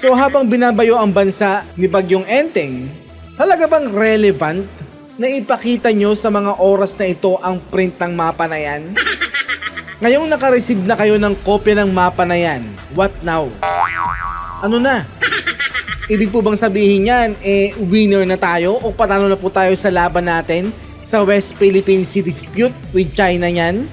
So habang binabayo ang bansa ni Bagyong Enteng, talaga bang relevant na ipakita nyo sa mga oras na ito ang print ng mapa na yan? Ngayong nakareceive na kayo ng kopya ng mapa na yan, what now? Ano na? Ibig po bang sabihin yan, eh winner na tayo o patalo na po tayo sa laban natin sa West Philippine Sea Dispute with China yan?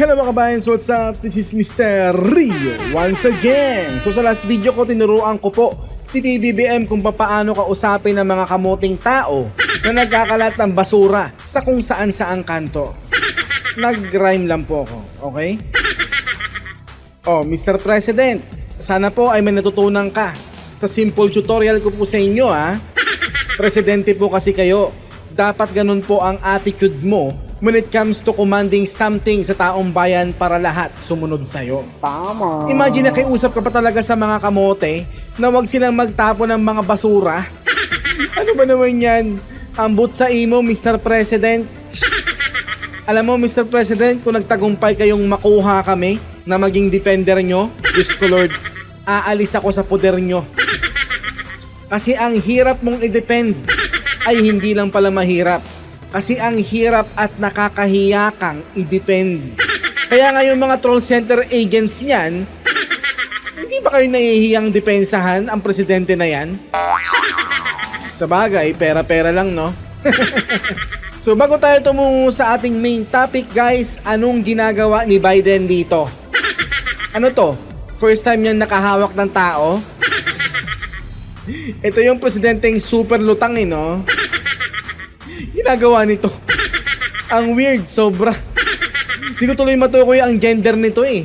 Hello mga kabayan, so what's up? This is Mr. Rio once again. So sa last video ko, tinuruan ko po si PBBM kung paano kausapin ng mga kamuting tao na nagkakalat ng basura sa kung saan saang kanto. Nag-rhyme lang po ako, okay? Oh, Mr. President, sana po ay may natutunan ka sa simple tutorial ko po sa inyo ha. Presidente po kasi kayo. Dapat ganun po ang attitude mo when it comes to commanding something sa taong bayan para lahat sumunod sa'yo. Tama. Imagine na kiusap ka pa talaga sa mga kamote na wag silang magtapon ng mga basura. ano ba naman yan? Ambot sa imo, Mr. President. Alam mo, Mr. President, kung nagtagumpay kayong makuha kami na maging defender nyo, Diyos ko Lord, aalis ako sa poder nyo. Kasi ang hirap mong i-defend ay hindi lang pala mahirap. Kasi ang hirap at nakakahiya kang i-defend. Kaya ngayon mga troll center agents niyan, hindi ba kayo nahihiyang depensahan ang presidente na yan? Sa bagay, pera-pera lang no? so bago tayo tumungo sa ating main topic guys, anong ginagawa ni Biden dito? Ano to? First time niyan nakahawak ng tao? Ito yung presidenteng super lutang eh, no? Ginagawa nito. Ang weird, sobra. Di ko tuloy matukoy ang gender nito eh.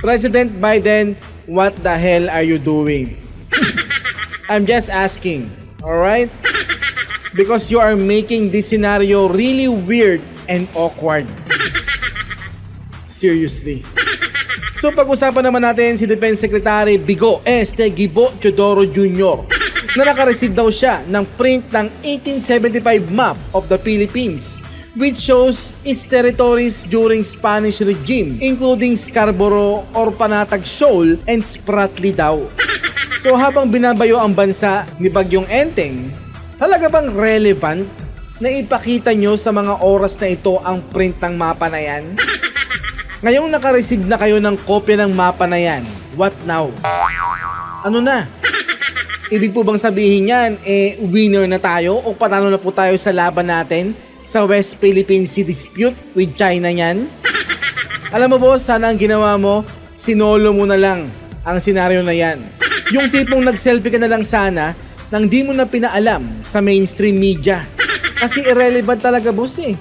President Biden, what the hell are you doing? I'm just asking, alright? Because you are making this scenario really weird and awkward. Seriously. So pag-usapan naman natin si Defense Secretary Bigo Este Gibo Teodoro Jr. na nakareceive daw siya ng print ng 1875 map of the Philippines which shows its territories during Spanish regime including Scarborough or Panatag Shoal and Spratly daw. So habang binabayo ang bansa ni Bagyong Enteng, talaga bang relevant na ipakita nyo sa mga oras na ito ang print ng mapa na yan? Ngayong nakareceive na kayo ng kopya ng mapa na yan, what now? Ano na? Ibig po bang sabihin yan, eh winner na tayo o patalo na po tayo sa laban natin sa West Philippine Sea Dispute with China yan? Alam mo boss, sana ang ginawa mo, sinolo mo na lang ang senaryo na yan. Yung tipong nag-selfie ka na lang sana nang di mo na pinaalam sa mainstream media. Kasi irrelevant talaga boss eh.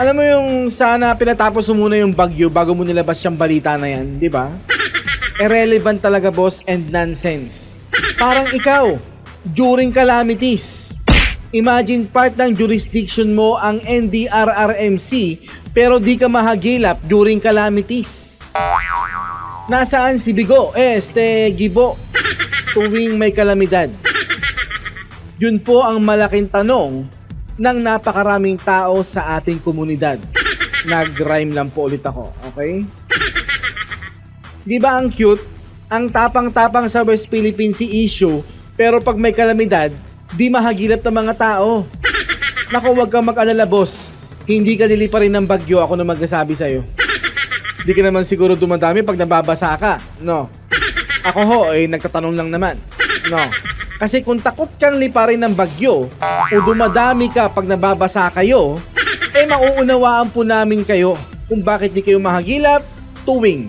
Alam mo yung sana pinatapos mo muna yung bagyo bago mo nilabas yung balita na yan, di ba? Irrelevant talaga boss and nonsense. Parang ikaw, during calamities. Imagine part ng jurisdiction mo ang NDRRMC pero di ka mahagilap during calamities. Nasaan si Bigo? Este, Gibo. Tuwing may kalamidad. Yun po ang malaking tanong ng napakaraming tao sa ating komunidad. Nag-rhyme lang po ulit ako, okay? Di ba ang cute? Ang tapang-tapang sa West Philippine Sea issue, pero pag may kalamidad, di mahagilap ng mga tao. Naku, wag kang mag-alala boss. Hindi ka nili pa rin ng bagyo ako na magsasabi sa'yo. Di ka naman siguro dumadami pag nababasa ka, no? Ako ho, eh, nagtatanong lang naman. No. Kasi kung takot kang liparin ng bagyo o dumadami ka pag nababasa kayo, eh mauunawaan po namin kayo kung bakit di kayo mahagilap tuwing